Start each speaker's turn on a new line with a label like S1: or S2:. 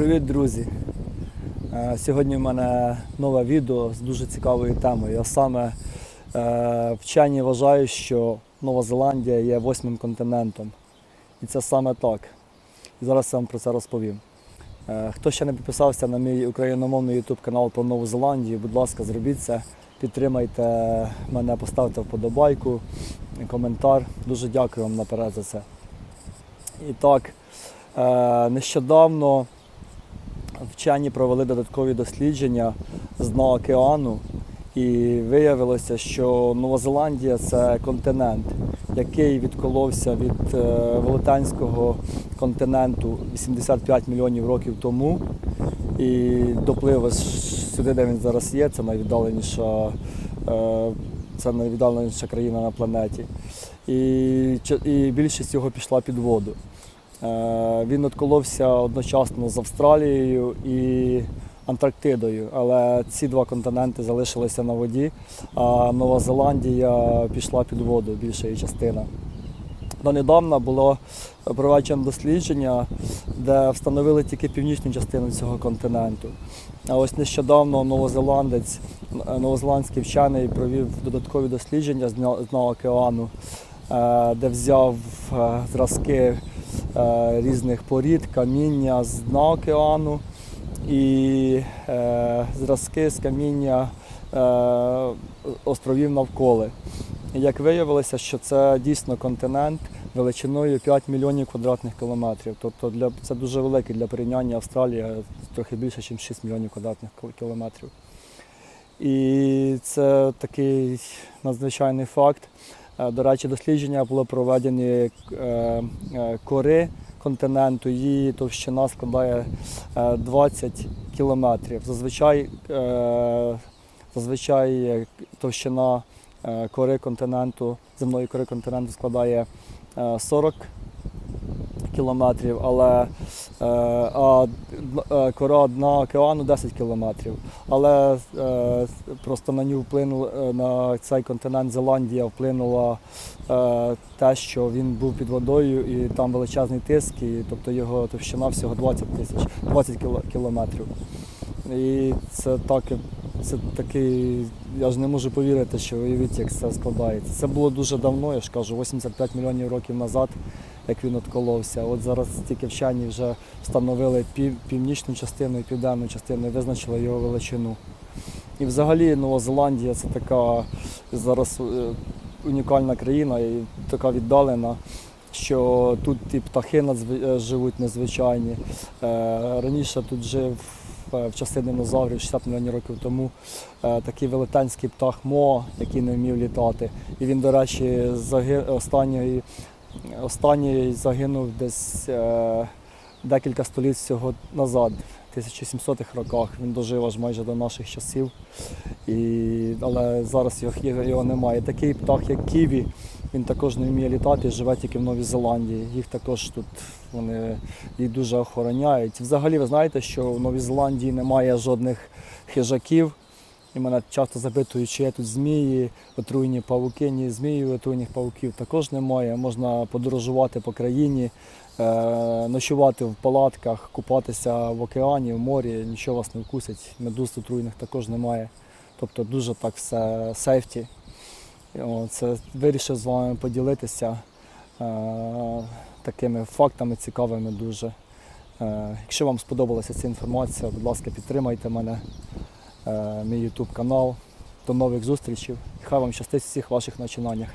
S1: Привіт, друзі! Е, Сьогодні в мене нове відео з дуже цікавою темою. А саме е, вчені вважають, що Нова Зеландія є восьмим континентом. І це саме так. І зараз я вам про це розповім. Е, Хто ще не підписався на мій україномовний YouTube канал про Нову Зеландію, будь ласка, зробіть це, підтримайте мене, поставте вподобайку, коментар. Дуже дякую вам наперед за це. І так, нещодавно вчені провели додаткові дослідження з дна океану, і виявилося, що Нова Зеландія це континент, який відколовся від е, велетенського континенту 85 мільйонів років тому. І доплив сюди, де він зараз є, це найвіддаленіша, е, це найвіддаленіша країна на планеті. І, і більшість його пішла під воду. Е, Він отколовся одночасно з Австралією і Антарктидою, але ці два континенти залишилися на воді, а Нова Зеландія пішла під воду, більша її частина. Донедавна було проведено дослідження, де встановили тільки північну частину цього континенту. А ось нещодавно новозеландець, новозеландський вчений провів додаткові дослідження з дна океану, е, де взяв е, зразки різних порід, каміння з дна океану і е, зразки з каміння е, островів навколо. Як виявилося, що це дійсно континент величиною 5 мільйонів квадратних кілометрів. Тобто для, це дуже великий для порівняння Австралія трохи більше, ніж 6 мільйонів квадратних кілометрів. І це такий надзвичайний факт. Е, До речі, дослідження було проведені е, е, кори континенту. Її товщина складає е, 20 кілометрів. Зазвичай, зазвичай товщина кори континенту, земної кори континенту складає е, 40 кілометрів, але е, а е, кора дна океану 10 кілометрів. Але е, просто на нього вплинуло е, на цей континент Зеландія вплинула е, те, що він був під водою і там величезний тиск, і тобто його товщина всього 20 тисяч, 20 кілометрів. І це так, це такий, я ж не можу повірити, що уявіть, як це складається. Це було дуже давно, я ж кажу, 85 мільйонів років назад, як він отколовся. От зараз тільки вчені вже встановили пів, північну частину і південну частину і визначили його величину. І взагалі Нова Зеландія це така зараз е, унікальна країна і така віддалена. Що тут і птахи е, живуть незвичайні. Е, Раніше тут жив в часи динозаврів 60 мільйонів років тому е, такий велетенський птах Мо, який не вмів літати. І він, до речі, загин... останній, останній загинув десь е, декілька століть цього назад, 1700-х роках. Він дожив аж майже до наших часів. І... Але зараз його, його немає. Такий птах, як Ківі, він також не вміє літати, живе тільки в Новій Зеландії. Їх також тут вони їх дуже охороняють. Взагалі, ви знаєте, що в Новій Зеландії немає жодних хижаків. І мене часто запитують, чи є тут змії, отруйні павуки. Ні, змії, отруйних павуків також немає. Можна подорожувати по країні, е, ночувати в палатках, купатися в океані, в морі, нічого вас не вкусить. Медуз отруйних також немає. Тобто дуже так все сейфті. Це вирішив з вами поділитися е, такими фактами цікавими дуже. Е, якщо вам сподобалася ця інформація, будь ласка, підтримайте мене, мій YouTube канал. До нових зустрічей. Хай вам щастить в всіх ваших начинаннях.